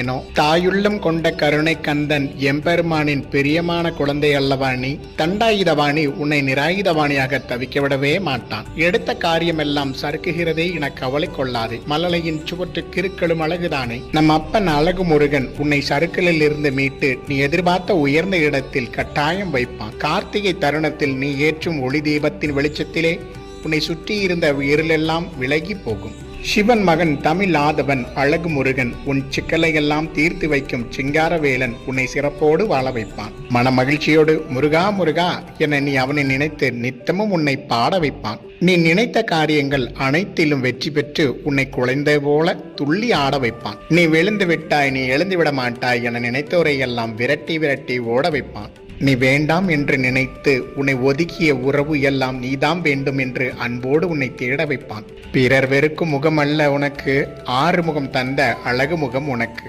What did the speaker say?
ஏனோ? தாயுள்ளம் கொண்ட கருணை கந்தன் எம்பெருமானின் பிரியமான குழந்தை அல்லவா நீ தண்டாயுதவாணி உன்னை நிராயுதவாணியாக தவிக்க விடவே மாட்டான். எடுத்த காரியமெல்லாம் சறுக்குகிறதே என கவலை கொள்ளாதே. மலலையின் சுவற்று கிருக்களும் அழகுதானே. நம் அப்பன் அழகு முருகன் உன்னை சறுக்கலில் இருந்து மீட்டு நீ எதிர்பார்த்த உயர்ந்த இடத்தில் கட்டாயம் வைப்பான். கார்த்திகை தருணத்தில் நீ ஏற்றும் ஒளி தீபத்தின் வெளிச்சத்திலே உன்னை சுற்றி இருந்த இருளெல்லாம் விலகி போகும். சிவன் மகன் தமிழ் ஆதவன் அழகு முருகன் உன் சிக்கலையெல்லாம் தீர்த்து வைக்கும் சிங்காரவேலன் உன்னை சிறப்போடு வாழ வைப்பான். மன மகிழ்ச்சியோடு முருகா முருகா என நீ அவனை நினைத்து நித்தமும் உன்னை பாட வைப்பான். நீ நினைத்த காரியங்கள் அனைத்திலும் வெற்றி பெற்று உன்னை குழந்தை போல துள்ளி ஆட வைப்பான். நீ விழுந்து விட்டாய் நீ எழுந்து விட மாட்டாய் என நினைத்தோரை எல்லாம் விரட்டி விரட்டி ஓட வைப்பான். நீ வேண்டாம் என்று நினைத்து உன்னை ஒதுக்கிய உறவு எல்லாம் நீதான் வேண்டும் என்று அன்போடு உன்னை தேட வைப்பான். பிறர் வெறுக்கும் முகம் அல்ல உனக்கு ஆறு முகம் தந்த அழகு முகம் உனக்கு.